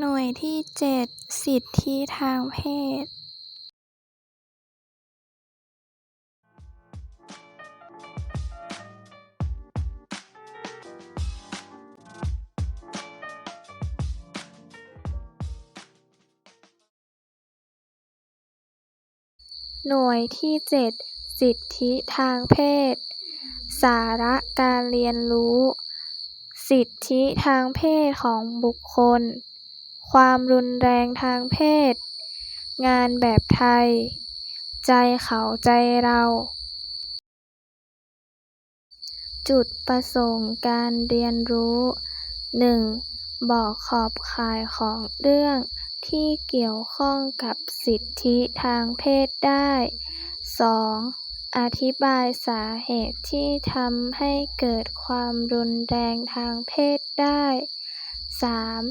หน่วยที่เจ็ดสิทธิทางเพศหน่วยที่เจ็ดสิทธิทางเพศ สาระการเรียนรู้ สิทธิทางเพศของบุคคล ความรุนแรงทางเพศ งานแบบไทย ใจเขาใจเรา จุดประสงค์การเรียนรู้หนึ่งบอกขอบข่ายของเรื่องที่เกี่ยวข้องกับสิทธิทางเพศได้สองอธิบายสาเหตุที่ทำให้เกิดความรุนแรงทางเพศได้สาม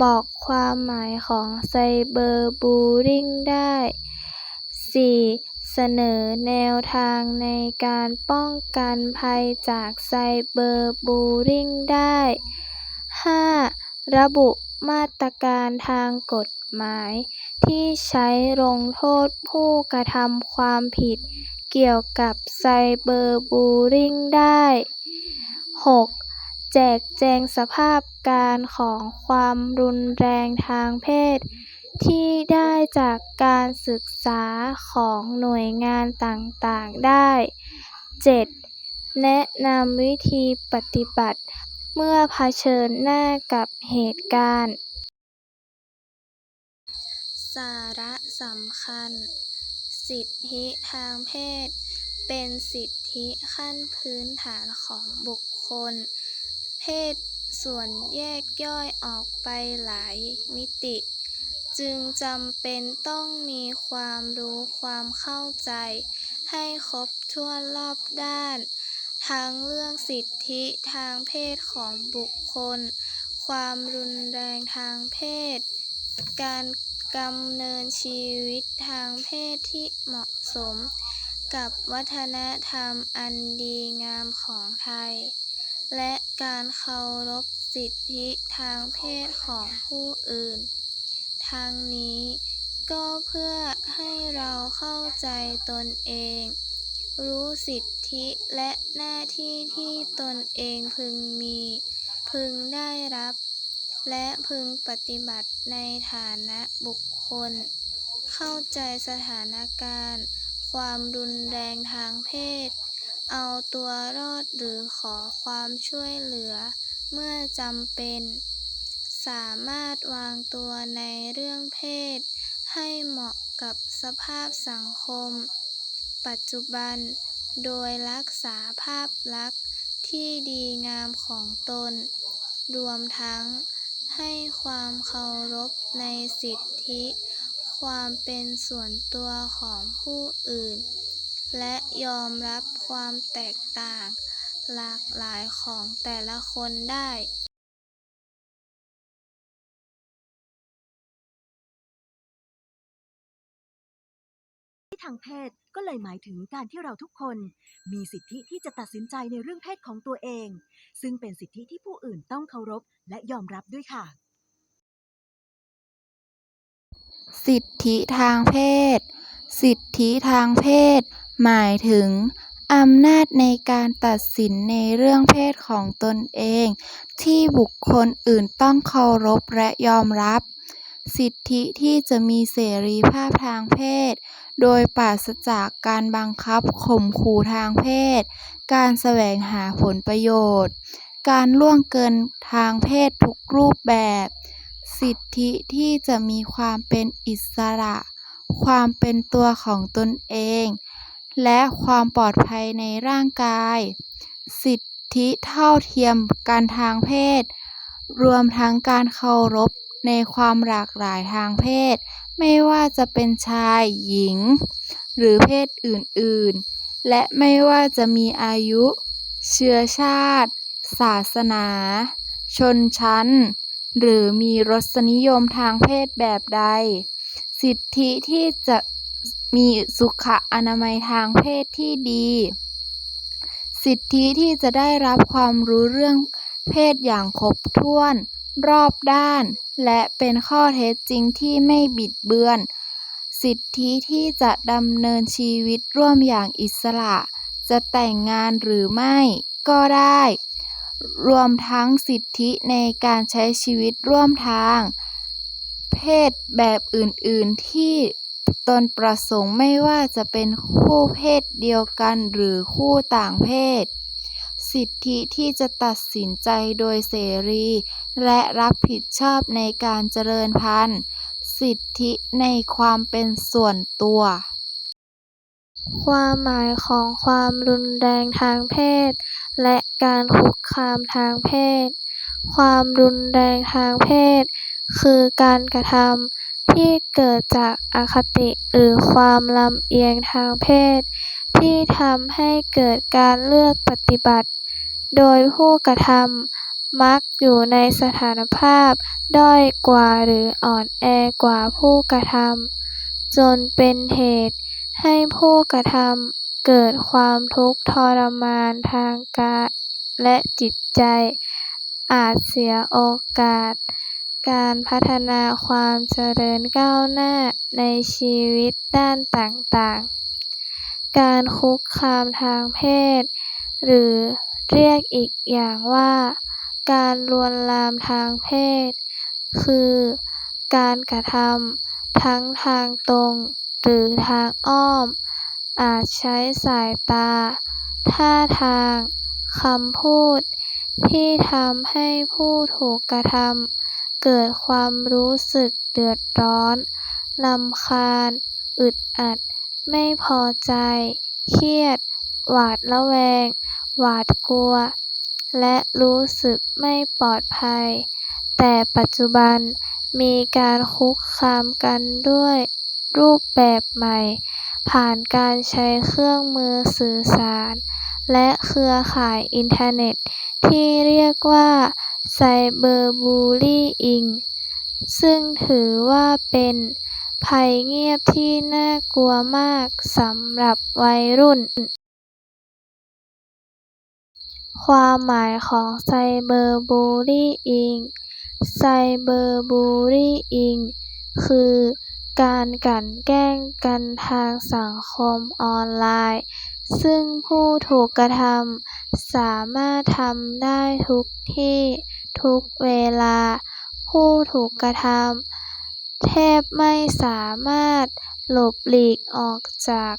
บอกความหมายของไซเบอร์บูลลี่ได้สี่เสนอแนวทางในการป้องกันภัยจากไซเบอร์บูลลี่ได้ห้าระบุมาตรการทางกฎหมาย ที่ใช้ลงโทษผู้กระทำความผิด เกี่ยวกับไซเบอร์บูลลี่ได้หก แจกแจงสภาพการของความรุนแรงทางเพศ ที่ได้จากการศึกษาของหน่วยงานต่างๆได้เจ็ดแนะนำวิธีปฏิบัติ เมื่อเผชิญหน้ากับเหตุการณ์ สาระสำคัญ สิทธิทางเพศ เป็นสิทธิขั้นพื้นฐานของบุคคล เพศส่วนแยกย่อยออกไปหลายมิติ จึงจำเป็นต้องมีความรู้ความเข้าใจ ให้ครบถ้วนรอบด้าน ทั้งเรื่องสิทธิทางเพศของบุคคล ความรุนแรงทางเพศ การดำเนินชีวิตทางเพศที่เหมาะสม กับวัฒนธรรมอันดีงามของไทย และการเคารพสิทธิทางเพศของผู้อื่นทั้งนี้ก็เพื่อให้เราเข้าใจตนเอง รู้สิทธิและหน้าที่ที่ตนเองพึงมี พึงได้รับ และพึงปฏิบัติในฐานะบุคคล เข้าใจสถานการณ์ ความรุนแรงทางเพศ เอาตัวรอดหรือขอความช่วยเหลือ เมื่อจำเป็น สามารถวางตัวในเรื่องเพศ ให้เหมาะกับสภาพสังคม ปัจจุบัน โดยรักษาภาพลักษณ์ที่ดีงามของตน รวมทั้งให้ความเคารพในสิทธิ ความเป็นส่วนตัวของผู้อื่น และยอมรับความแตกต่าง หลากหลายของแต่ละคนได้สิทธิทางเพศก็เลยหมายถึงการที่เราทุกคนมีสิทธิที่จะตัดสินใจในเรื่องเพศของตัวเอง ซึ่งเป็นสิทธิที่ผู้อื่นต้องเคารพและยอมรับด้วยค่ะ สิทธิทางเพศ สิทธิทางเพศ หมายถึงอำนาจในการตัดสินในเรื่องเพศของตนเอง ที่บุคคลอื่นต้องเคารพและยอมรับ สิทธิที่จะมีเสรีภาพทางเพศ โดยปราศจากการบังคับข่มขู่ทางเพศ การแสวงหาผลประโยชน์ การล่วงเกินทางเพศทุกรูปแบบ สิทธิที่จะมีความเป็นอิสระ ความเป็นตัวของตนเอง และความปลอดภัยในร่างกาย สิทธิเท่าเทียมกันทางเพศ รวมทั้งการเคารพในความหลากหลายทางเพศ ไม่ว่าจะเป็นชายหญิง หรือเพศอื่น ๆ และไม่ว่าจะมีอายุ เชื้อชาติ ศาสนา ชนชั้น หรือมีรสนิยมทางเพศแบบใด สิทธิที่จะ มีสุขอนามัยทางเพศที่ดี สิทธิที่จะได้รับความรู้เรื่องเพศอย่างครบถ้วน รอบด้าน และเป็นข้อเท็จจริงที่ไม่บิดเบือน สิทธิที่จะดำเนินชีวิตร่วมอย่างอิสระ จะแต่งงานหรือไม่ก็ได้ รวมทั้งสิทธิในการใช้ชีวิตร่วมทาง เพศแบบอื่นๆที่ ตนประสงค์ไม่ว่าจะเป็นคู่เพศเดียวกันหรือคู่ต่างเพศ สิทธิที่จะตัดสินใจโดยเสรี และรับผิดชอบในการเจริญพันธุ์ สิทธิในความเป็นส่วนตัว ความหมายของความรุนแรงทางเพศ และการคุกคามทางเพศ ความรุนแรงทางเพศ คือการกระทำ ที่เกิดจากอคติหรือความลำเอียงทางเพศ ที่ทำให้เกิดการเลือกปฏิบัติ โดยผู้กระทำมักอยู่ในสถานภาพด้อยกว่าหรืออ่อนแอกว่าผู้กระทำจนเป็นเหตุให้ผู้กระทำเกิดความทุกข์ทรมานทางกายและจิตใจ อาจเสียโอกาส การพัฒนาความเจริญก้าวหน้าในชีวิตด้านต่างๆ การคุกคามทางเพศ หรือเรียกอีกอย่างว่า การลวนลามทางเพศ คือ การกระทำทั้งทางตรงหรือทางอ้อม อาจใช้สายตา ท่าทางคำพูด ที่ทำให้ผู้ถูกกระทำ เกิดความรู้สึกเดือดร้อน รำคาญ อึดอัด ไม่พอใจ เครียด หวาดระแวง หวาดกลัว และรู้สึกไม่ปลอดภัย แต่ปัจจุบันมีการคุกคามกันด้วยรูปแบบใหม่ ผ่านการใช้เครื่องมือสื่อสาร และเครือข่ายอินเทอร์เน็ต ที่เรียกว่าไซเบอร์บูลลีอิงซึ่งถือว่าเป็นภัยเงียบที่น่ากลัวมากสำหรับวัยรุ่น ความหมายของไซเบอร์บูลลีอิง ไซเบอร์บูลลีอิง คือการกลั่นแกล้งกันทางสังคมออนไลน์ ซึ่งผู้ถูกกระทำสามารถทำได้ทุกที่ทุกเวลา ผู้ถูกกระทำแทบไม่สามารถหลบหลีกออกจาก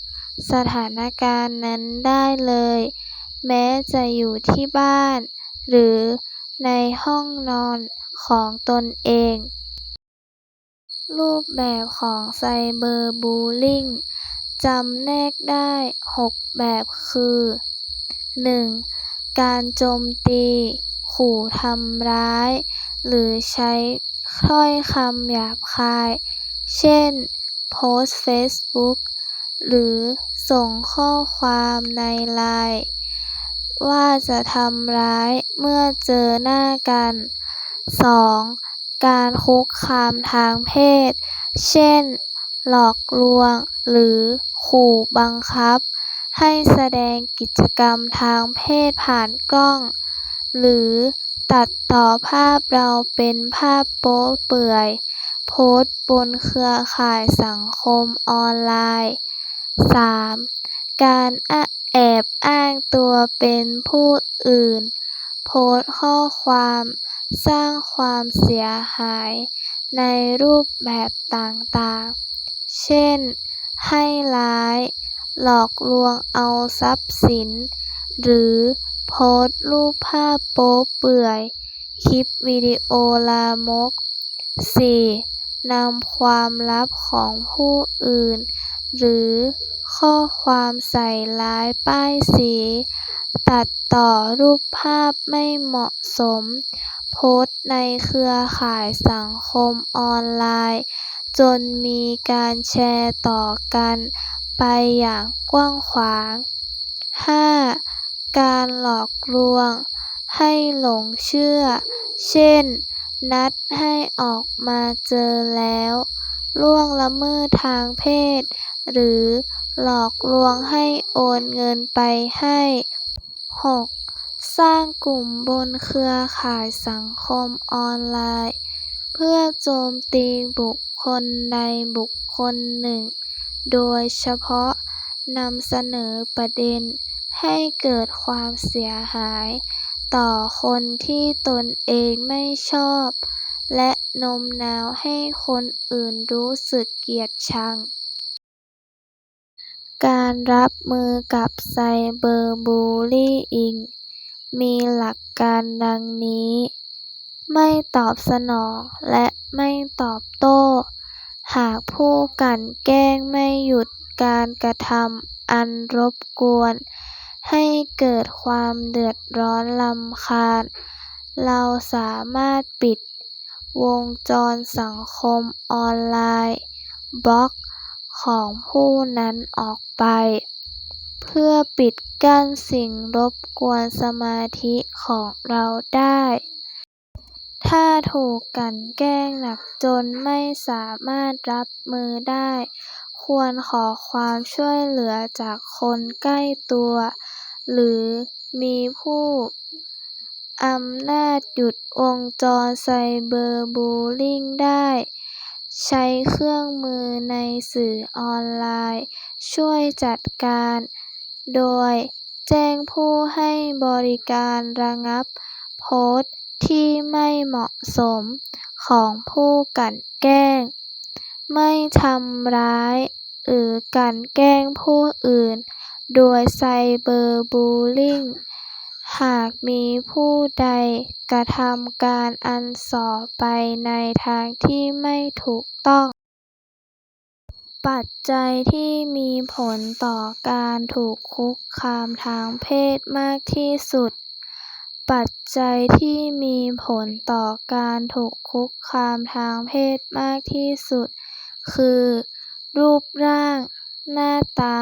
สถานการณ์นั้นได้เลย แม้จะอยู่ที่บ้าน หรือในห้องนอนของตนเอง รูปแบบของไซเบอร์บูลลิงจำแนกได้หกแบบคือหนึ่งการโจมตี ขู่ทำร้าย หรือใช้ถ้อยคำหยาบคาย เช่น โพสเฟซบุ๊กหรือส่งข้อความในไลน์ ว่าจะทำร้ายเมื่อเจอหน้ากันสองการคุกคามทางเพศ เช่น หลอกลวง หรือขู่บังคับ ให้แสดงกิจกรรมทางเพศผ่านกล้อง หรือตัดต่อภาพเราเป็นภาพโป๊เปลือย โพสต์บนเครือข่ายสังคมออนไลน์ สามการแอบอ้างตัวเป็นผู้อื่น โพสต์ข้อความ สร้างความเสียหายในรูปแบบต่างๆ เช่น ให้ร้าย หลอกลวงเอาทรัพย์สิน หรือโพสต์รูปภาพโป๊เปลือย คลิปวิดีโอลามกสี่ นำความลับของผู้อื่น หรือข้อความใส่ร้ายป้ายสี ตัดต่อรูปภาพไม่เหมาะสม โพสต์ในเครือข่ายสังคมออนไลน์ จนมีการแชร์ต่อกันไปอย่างกว้างขวางห้าการหลอกลวง ให้หลงเชื่อ เช่น นัดให้ออกมาเจอแล้ว ล่วงละเมิดทางเพศ หรือหลอกลวงให้โอนเงินไปให้หกสร้างกลุ่มบนเครือข่ายสังคมออนไลน์ เพื่อโจมตีบุคคลใดบุคคลหนึ่ง โดยเฉพาะนำเสนอประเด็น ให้เกิดความเสียหายต่อคนที่ตนเองไม่ชอบ และโน้มน้าวให้คนอื่นรู้สึกเกลียดชัง การรับมือกับไซเบอร์บูลลี่อิง มีหลักการดังนี้ ไม่ตอบสนองและไม่ตอบโต้ หากผู้กันแกล้งไม่หยุดการกระทำอันรบกวน ให้เกิดความเดือดร้อนรำคาญ เราสามารถปิด วงจรสังคมออนไลน์ บล็อกของผู้นั้นออกไป เพื่อปิดกั้นสิ่งรบกวนสมาธิของเราได้ ถ้าถูกกันแกล้งหนักจนไม่สามารถรับมือได้ ควรขอความช่วยเหลือจากคนใกล้ตัว หรือมีผู้อำนาจหยุดวงจรไซเบอร์บูลลิงได้ ใช้เครื่องมือในสื่อออนไลน์ ช่วยจัดการ โดยแจ้งผู้ให้บริการระงับ โพสต์ที่ไม่เหมาะสมของผู้กลั่นแกล้ง ไม่ทำร้ายหรือกลั่นแกล้งผู้อื่น โดยไซเบอร์บูลลิง หากมีผู้ใดกระทำการอันส่อไปในทางที่ไม่ถูกต้อง ปัจจัยที่มีผลต่อการถูกคุกคามทางเพศมากที่สุดปัจจัยที่มีผลต่อการถูกคุกคามทางเพศมากที่สุด คือรูปร่าง หน้าตา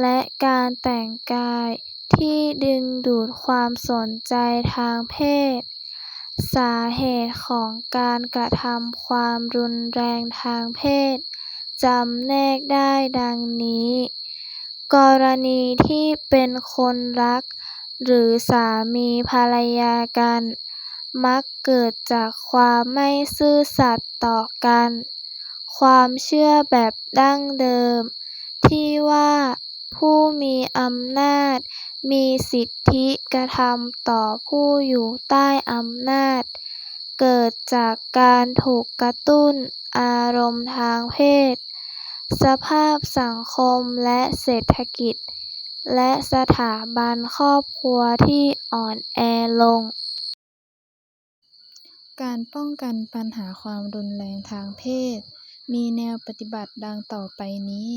และการแต่งกายที่ดึงดูดความสนใจทางเพศ สาเหตุของการกระทำความรุนแรงทางเพศจำแนกได้ดังนี้ กรณีที่เป็นคนรัก หรือสามีภรรยากัน มักเกิดจากความไม่ซื่อสัตย์ต่อกัน ความเชื่อแบบดั้งเดิม ที่ว่าผู้มีอำนาจมีสิทธิกระทำต่อผู้อยู่ใต้อำนาจ เกิดจากการถูกกระตุ้นอารมณ์ทางเพศ สภาพสังคมและเศรษฐกิจ และสถาบันครอบครัวที่อ่อนแอลง การป้องกันปัญหาความรุนแรงทางเพศ มีแนวปฏิบัติดังต่อไปนี้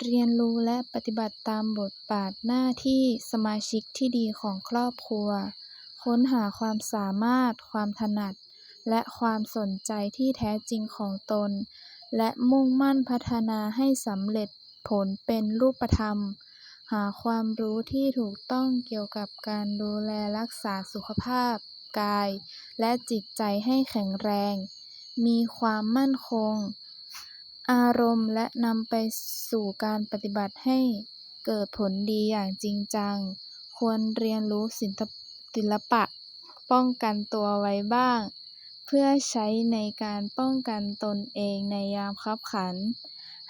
เรียนรู้และปฏิบัติตามบทบาทหน้าที่สมาชิกที่ดีของครอบครัว ค้นหาความสามารถ ความถนัด และความสนใจที่แท้จริงของตน และมุ่งมั่นพัฒนาให้สำเร็จผลเป็นรูปธรรม หาความรู้ที่ถูกต้องเกี่ยวกับการดูแลรักษาสุขภาพ กาย และจิตใจให้แข็งแรง มีความมั่นคง อารมณ์และนำไปสู่การปฏิบัติให้เกิดผลดีอย่างจริงจัง ควรเรียนรู้ศิลปะป้องกันตัวไว้บ้าง เพื่อใช้ในการป้องกันตนเองในยามคับขัน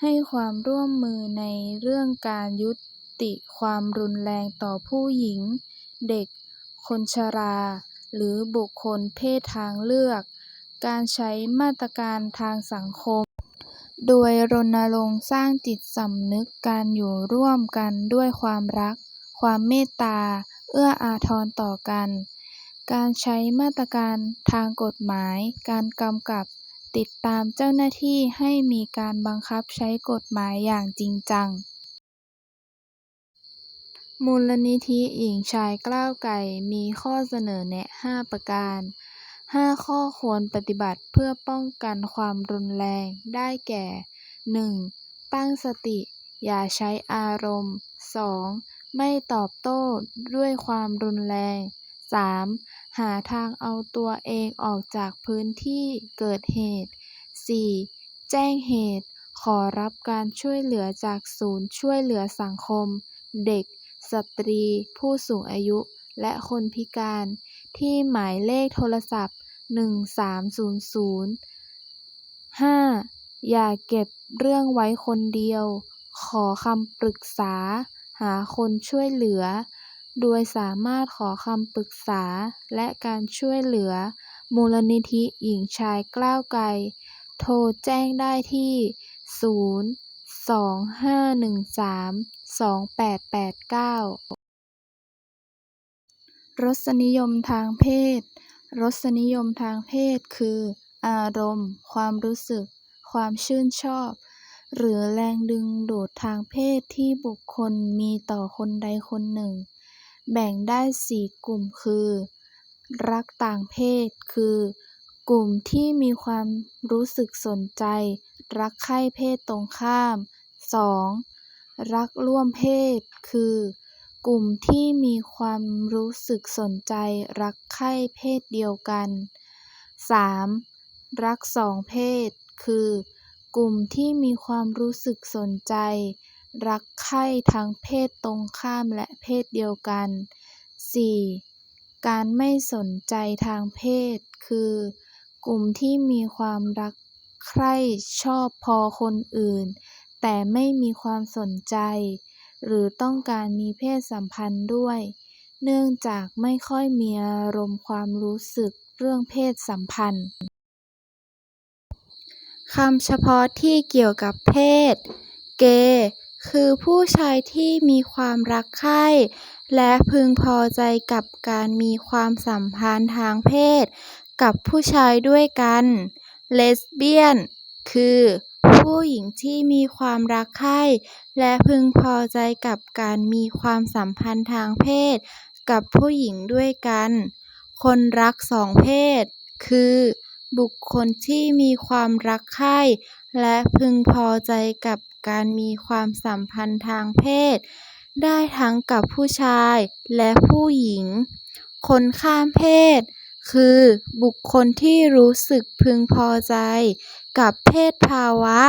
ให้ความร่วมมือในเรื่องการยุติความรุนแรงต่อผู้หญิง เด็ก คนชรา หรือบุคคลเพศทางเลือก การใช้มาตรการทางสังคม โดยรณรงค์สร้างจิตสำนึกการอยู่ร่วมกันด้วยความรัก ความเมตตา เอื้ออาทรต่อกัน การใช้มาตรการทางกฎหมาย การกำกับ ติดตามเจ้าหน้าที่ให้มีการบังคับใช้กฎหมายอย่างจริงจัง มูลนิธิหญิงชายกล้าวไกลมีข้อเสนอแนะ 5 ประการ 5ข้อควรปฏิบัติเพื่อป้องกันความรุนแรงได้แก่ 1. ตั้งสติ อย่าใช้อารมณ์ 2. ไม่ตอบโต้ด้วยความรุนแรง 3. หาทางเอาตัวเองออกจากพื้นที่เกิดเหตุ 4. แจ้งเหตุ ขอรับการช่วยเหลือจากศูนย์ช่วยเหลือสังคม เด็ก สตรี ผู้สูงอายุ และคนพิการ ที่หมายเลขโทรศัพท์ 1300 5. อย่าเก็บเรื่องไว้คนเดียว ขอคำปรึกษา หาคนช่วยเหลือ โดยสามารถขอคำปรึกษาและการช่วยเหลือ มูลนิธิหญิงชายกล้าวไกล โทรแจ้งได้ที่ 025132889 รสนิยมทางเพศ รสนิยมทางเพศคือ อารมณ์ ความรู้สึก ความชื่นชอบ หรือแรงดึงดูดทางเพศที่บุคคลมีต่อคนใดคนหนึ่ง แบ่งได้สี่กลุ่มคือ รักต่างเพศ คือ กลุ่มที่มีความรู้สึกสนใจ รักใคร่เพศตรงข้าม 2. รักร่วมเพศ คือ กลุ่มที่มีความรู้สึกสนใจรักใคร่เพศเดียวกัน 3. รักสองเพศ คือ กลุ่มที่มีความรู้สึกสนใจ รักใคร่ทั้งเพศตรงข้ามและเพศเดียวกัน 4. การไม่สนใจทางเพศ คือ กลุ่มที่มีความรักใคร่ชอบพอคนอื่น แต่ไม่มีความสนใจ หรือต้องการมีเพศสัมพันธ์ด้วย เนื่องจากไม่ค่อยมีอารมณ์ความรู้สึกเรื่องเพศสัมพันธ์ คำเฉพาะที่เกี่ยวกับเพศ เกย์คือผู้ชายที่มีความรักใคร่และพึงพอใจกับการมีความสัมพันธ์ทางเพศ กับผู้ชายด้วยกัน เลสเบี้ยน คือ ผู้หญิงที่มีความรักใคร่และพึงพอใจกับการมีความสัมพันธ์ทางเพศกับผู้หญิงด้วยกัน คนรักสองเพศ คือ บุคคลที่มีความรักใคร่และพึงพอใจกับการมีความสัมพันธ์ทางเพศ ได้ทั้งกับผู้ชายและผู้หญิง คนข้ามเพศ คือ บุคคลที่รู้สึกพึงพอใจ กับเพศภาวะ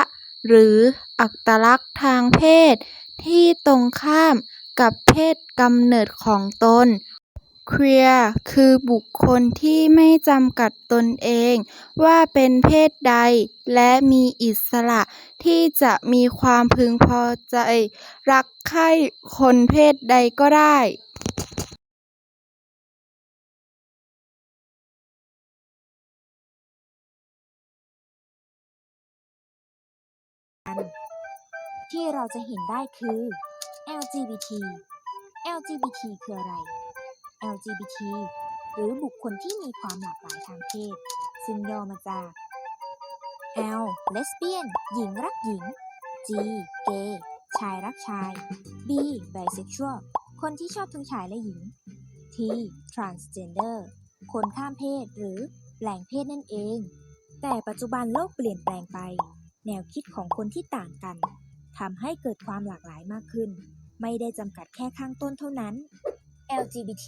หรืออัตลักษณ์ทางเพศ ที่ตรงข้ามกับเพศกำเนิดของตนเควียร์คือบุคคลที่ไม่จำกัดตนเองว่าเป็นเพศใด และมีอิสระที่จะมีความพึงพอใจ รักใคร่คนเพศใดก็ได้ ที่เราจะเห็นได้คือ LGBT LGBT คืออะไร LGBT หรือบุคคลที่มีความหลากหลายทางเพศ ซึ่งย่อมาจาก L lesbian หญิงรักหญิง G gay ชายรักชาย B bisexual คนที่ชอบทั้งชายและหญิง T transgender คนข้ามเพศหรือแปลงเพศนั่นเอง แต่ปัจจุบันโลกเปลี่ยนแปลงไป แนวคิดของคนที่ต่างกันทำให้เกิดความหลากหลายมากขึ้น ไม่ได้จำกัดแค่ข้างต้นเท่านั้น LGBT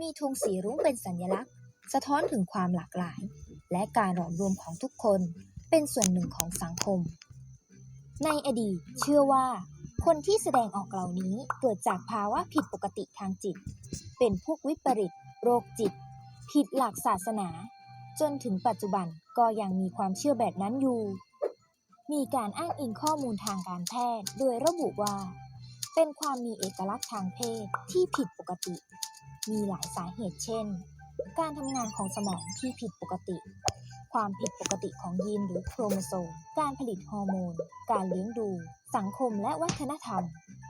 มีธงสีรุ้งเป็นสัญลักษณ์ สะท้อนถึงความหลากหลาย และการหลอมรวมของทุกคนเป็นส่วนหนึ่งของสังคม ในอดีตเชื่อว่า คนที่แสดงออกเหล่านี้เกิดจากภาวะผิดปกติทางจิต เป็นพวกวิปริต โรคจิต ผิดหลักศาสนา จนถึงปัจจุบันก็ยังมีความเชื่อแบบนั้นอยู่ มีการอ้างอิงข้อมูลทางการแพทย์ โดยระบุว่า เป็นความมีเอกลักษณ์ทางเพศที่ผิดปกติ มีหลายสาเหตุเช่น การทำงานของสมองที่ผิดปกติ ความผิดปกติของยีนหรือโครโมโซม การผลิตฮอร์โมน การเลี้ยงดู สังคมและวัฒนธรรม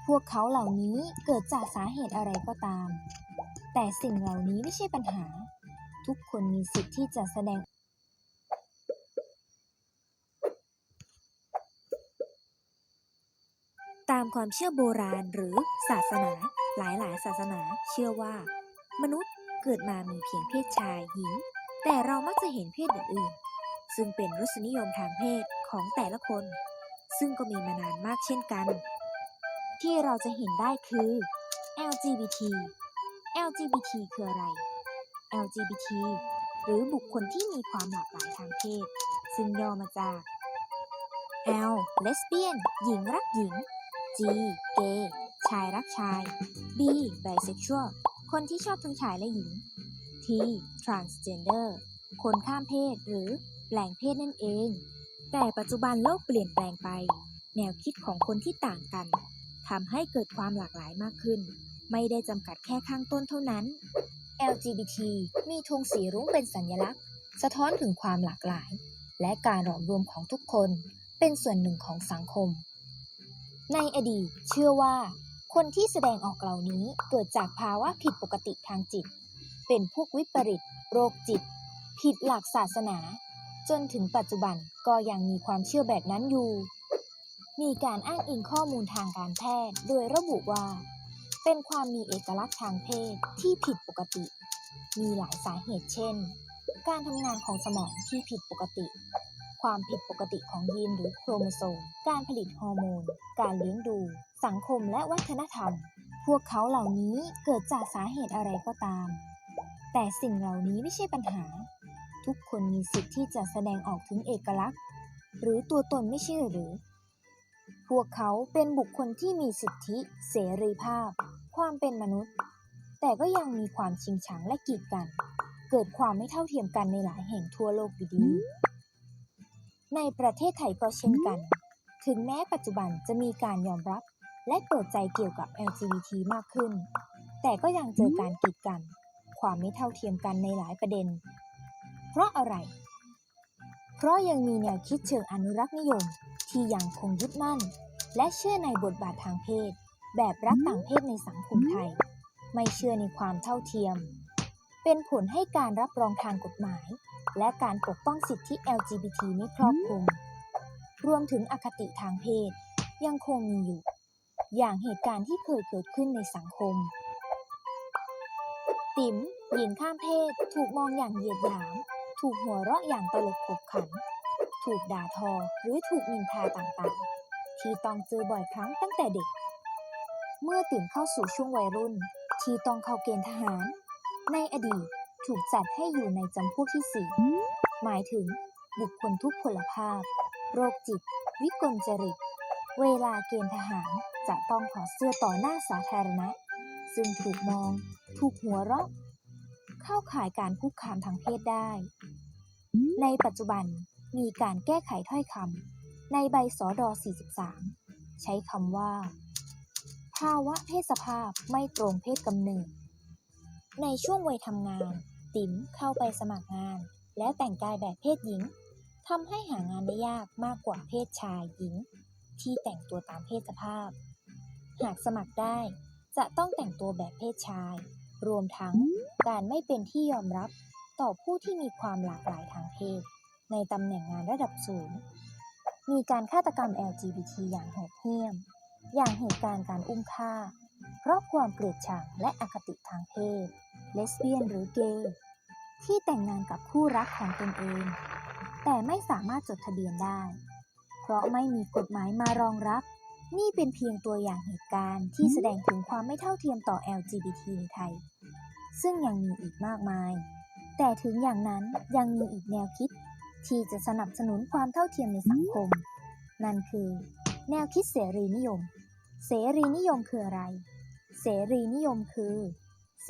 พวกเขาเหล่านี้เกิดจากสาเหตุอะไรก็ตาม แต่สิ่งเหล่านี้ไม่ใช่ปัญหา ทุกคนมีสิทธิ์ที่จะแสดง ตามความเชื่อโบราณหรือศาสนา หลายๆ ศาสนาเชื่อว่า มนุษย์เกิดมามีเพียงเพศชายหญิง แต่เรามักจะเห็นเพศอื่นๆ ซึ่งเป็นรสนิยมทางเพศของแต่ละคน ซึ่งก็มีมานานมากเช่นกัน ที่เราจะเห็นได้คือ LGBT LGBT คืออะไร LGBT หรือบุคคลที่มีความหลากหลายทางเพศ ซึ่งย่อมาจาก L lesbian หญิงรักหญิง G gay ชายรักชาย B bisexual คนที่ชอบทั้งชายและหญิง T transgender คนข้ามเพศหรือแปลงเพศนั่นเอง แต่ปัจจุบันโลกเปลี่ยนแปลงไป แนวคิดของคนที่ต่างกันทำให้เกิดความหลากหลายมากขึ้น ไม่ได้จำกัดแค่ข้างต้นเท่านั้น LGBT มีธงสีรุ้งเป็นสัญลักษณ์ สะท้อนถึงความหลากหลาย และการหลอมรวมของทุกคน เป็นส่วนหนึ่งของสังคม ในอดีตเชื่อว่า คนที่แสดงออกเหล่านี้เกิดจากภาวะผิดปกติทางจิต เป็นพวกวิปริต โรคจิต ผิดหลักศาสนา จนถึงปัจจุบันก็ยังมีความเชื่อแบบนั้นอยู่ มีการอ้างอิงข้อมูลทางการแพทย์ โดยระบุว่า เป็นความมีเอกลักษณ์ทางเพศที่ผิดปกติ มีหลายสาเหตุเช่น การทำงานของสมองที่ผิดปกติ ความผิดปกติของยีนหรือโครโมโซม การผลิตฮอร์โมน การเลี้ยงดู สังคมและวัฒนธรรม พวกเขาเหล่านี้เกิดจากสาเหตุอะไรก็ตาม แต่สิ่งเหล่านี้ไม่ใช่ปัญหา ทุกคนมีสิทธิ์ที่จะแสดงออกถึงเอกลักษณ์ หรือตัวตนไม่ใช่หรือ พวกเขาเป็นบุคคลที่มีสิทธิ เสรีภาพ ความเป็นมนุษย์ แต่ก็ยังมีความชิงชังและกีดกัน เกิดความไม่เท่าเทียมกันในหลายแห่งทั่วโลกอยู่ดี ในประเทศไทยก็เช่นกัน ถึงแม้ปัจจุบันจะมีการยอมรับและเปิดใจเกี่ยวกับ LGBT มากขึ้น แต่ก็ยังเจอการกีดกัน ความไม่เท่าเทียมกันในหลายประเด็น เพราะอะไร เพราะยังมีแนวคิดเชิงอนุรักษ์นิยม ที่ยังคงยึดมั่น และเชื่อในบทบาททางเพศ แบบรักต่างเพศในสังคมไทย ไม่เชื่อในความเท่าเทียม เป็นผลให้การรับรองทางกฎหมาย และการปกป้องสิทธิ LGBT ไม่ครอบคลุม รวมถึงอคติทางเพศ ยังคงมีอยู่ อย่างเหตุการณ์ที่เคยเกิดขึ้นในสังคม ติ๋มหญิงข้ามเพศ ถูกมองอย่างเหยียดหยาม ถูกหัวเราะอย่างตลกขบขัน ถูกด่าทอหรือถูกนินทาต่างๆ ที่ต้องเจอบ่อยครั้งตั้งแต่เด็ก เมื่อติ๋มเข้าสู่ช่วงวัยรุ่น ที่ต้องเข้าเกณฑ์ทหาร ในอดีต ถูกจัดให้อยู่ในจำพวกที่สี่หมายถึง บุคคลทุกพลภาพ โรคจิต วิกลจริต เวลาเกณฑ์ทหารจะต้องถอดเสื้อต่อหน้าสาธารณะ ซึ่งถูกมอง ถูกหัวเราะ เข้าข่ายการคุกคามทางเพศได้ ในปัจจุบันมีการแก้ไขถ้อยคำในใบสอดอ43 ใช้คำว่า ภาวะเพศสภาพไม่ตรงเพศกำเนิด ในช่วงวัยทำงาน ติ๋มเข้าไปสมัครงาน และแต่งกายแบบเพศหญิงทำให้หางานได้ยากมากกว่าเพศชายหญิง ที่แต่งตัวตามเพศสภาพ หากสมัครได้จะต้องแต่งตัวแบบเพศชาย รวมทั้งการไม่เป็นที่ยอมรับต่อผู้ที่มีความหลากหลายทางเพศ ในตำแหน่งงานระดับสูง มีการฆาตกรรม LGBT อย่างโหดเหี้ยม อย่างเหตุการณ์การอุ้มฆ่า เพราะความเกลียดชังและอคติทางเพศ เลสเบี้ยนหรือเกย์ที่แต่งงานกับคู่รักของตนเอง แต่ไม่สามารถจดทะเบียนได้ เพราะไม่มีกฎหมายมารองรับ นี่เป็นเพียงตัวอย่างเหตุการณ์ที่แสดงถึงความไม่เท่าเทียมต่อ LGBT ในไทย ซึ่งยังมีอีกมากมาย แต่ถึงอย่างนั้นยังมีอีกแนวคิด ที่จะสนับสนุนความเท่าเทียมในสังคม นั่นคือ แนวคิดเสรีนิยม เสรีนิยมคืออะไร เสรีนิยมคือ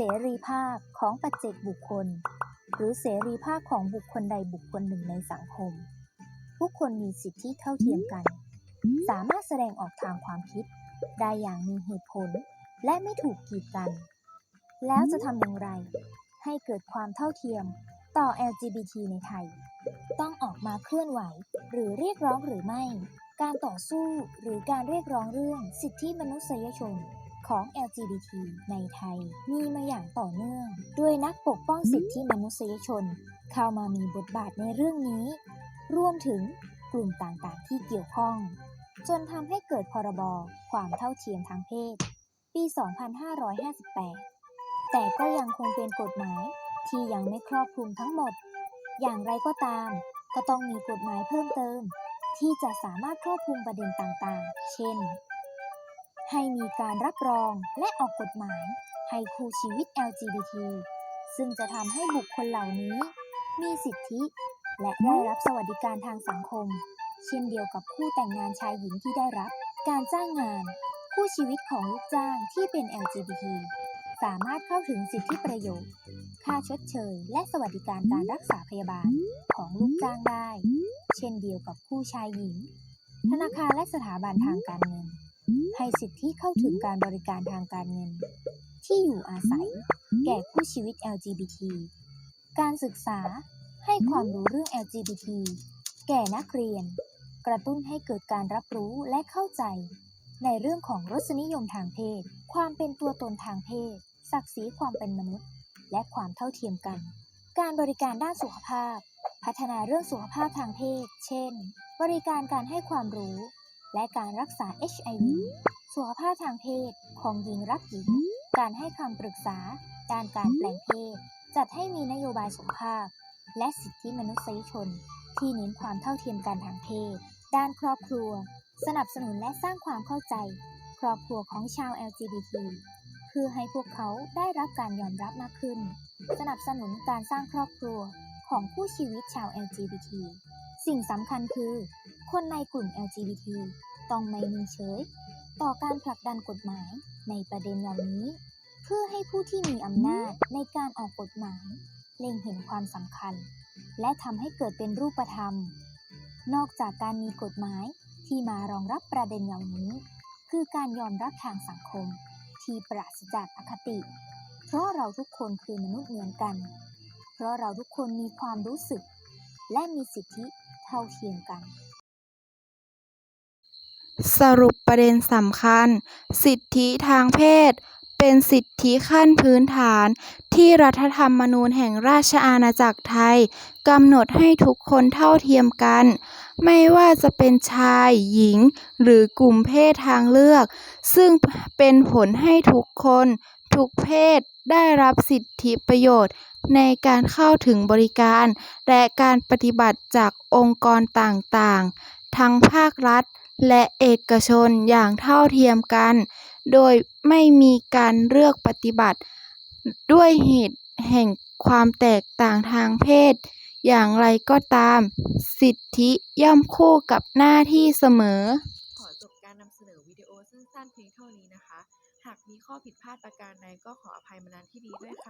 เสรีภาพของปัจเจกบุคคล หรือเสรีภาพของบุคคลใดบุคคลหนึ่งในสังคม ทุกคนมีสิทธิเท่าเทียมกัน สามารถแสดงออกทางความคิด ได้อย่างมีเหตุผล และไม่ถูกกีดกัน แล้วจะทำอย่างไร ให้เกิดความเท่าเทียมต่อ LGBT ในไทย ต้องออกมาเคลื่อนไหว หรือเรียกร้องหรือไม่ การต่อสู้หรือการเรียกร้องเรื่องสิทธิมนุษยชน ของ LGBT ในไทย มีมาอย่างต่อเนื่อง ด้วยนักปกป้องสิทธิมนุษยชน เข้ามามีบทบาทในเรื่องนี้ รวมถึงกลุ่มต่างๆ ที่เกี่ยวข้อง จนทำให้เกิดพรบความเท่าเทียมทางเพศ ปี 2558 แต่ก็ยังคงเป็นกฎหมายที่ยังไม่ครอบคลุมทั้งหมด อย่างไรก็ตาม ก็ต้องมีกฎหมายเพิ่มเติม ที่จะสามารถครอบคลุมประเด็นต่างๆ เช่น ให้มีการรับรองและออกกฎหมาย ให้คู่ชีวิต LGBT ซึ่งจะทำให้บุคคลเหล่านี้ มีสิทธิ และได้รับสวัสดิการทางสังคม เช่นเดียวกับคู่แต่งงานชายหญิงที่ได้รับ การจ้างงาน คู่ชีวิตของลูกจ้างที่เป็น LGBT สามารถเข้าถึงสิทธิประโยชน์ ค่าชดเชย และสวัสดิการการรักษาพยาบาลของลูกจ้างได้ เช่นเดียวกับผู้ชายหญิง ธนาคารและสถาบันทางการเงิน ให้สิทธิเข้าถึงการบริการทางการเงิน ที่อยู่อาศัย แก่ผู้ชีวิต LGBT การศึกษาให้ความรู้เรื่อง LGBT แก่นักเรียน กระตุ้นให้เกิดการรับรู้และเข้าใจ ในเรื่องของรสนิยมทางเพศ ความเป็นตัวตนทางเพศ ศักดิ์ศรีความเป็นมนุษย์ และความเท่าเทียมกัน การบริการด้านสุขภาพ พัฒนาเรื่องสุขภาพทางเพศ เช่น บริการการให้ความรู้ และการรักษา HIV สุขภาพทางเพศของหญิงรักหญิง การให้คำปรึกษา ด้านการแปลงเพศ จัดให้มีนโยบายสุขภาพ และสิทธิมนุษยชน ที่เน้นความเท่าเทียมกันทางเพศ ด้านครอบครัว สนับสนุนและสร้างความเข้าใจ ครอบครัวของชาว LGBT เพื่อให้พวกเขาได้รับการยอมรับมากขึ้น สนับสนุนการสร้างครอบครัวของผู้ชีวิตชาว LGBT สิ่งสำคัญคือ คนในกลุ่ม LGBT ต้องไม่นิ่งเฉย ต่อการผลักดันกฎหมายในประเด็นเหล่านี้ เพื่อให้ผู้ที่มีอำนาจในการออกกฎหมาย เล็งเห็นความสำคัญ และทำให้เกิดเป็นรูปธรรม นอกจากการมีกฎหมายที่มารองรับประเด็นเหล่านี้ คือการยอมรับทางสังคม ที่ปราศจากอคติ เพราะเราทุกคนคือมนุษย์เหมือนกัน เพราะเราทุกคนมีความรู้สึก และมีสิทธิเท่าเทียมกัน สรุปประเด็นสำคัญ สิทธิทางเพศ เป็นสิทธิขั้นพื้นฐาน ที่รัฐธรรมนูญแห่งราชอาณาจักรไทยกำหนดให้ทุกคนเท่าเทียมกัน ไม่ว่าจะเป็นชาย หญิง หรือกลุ่มเพศทางเลือก ซึ่งเป็นผลให้ทุกคน ทุกเพศได้รับสิทธิประโยชน์ในการเข้าถึงบริการ และการปฏิบัติจากองค์กรต่างๆ ทั้งภาครัฐ และเอกชนอย่างเท่าเทียมกัน โดยไม่มีการเลือกปฏิบัติ ด้วยเหตุแห่งความแตกต่างทางเพศ อย่างไรก็ตาม สิทธิย่อมคู่กับหน้าที่เสมอ ขอจบการนำเสนอวิดีโอสั้นๆเพียงเท่านี้นะคะ หากมีข้อผิดพลาดประการใดก็ขออภัยมาณที่นี้ด้วยค่ะ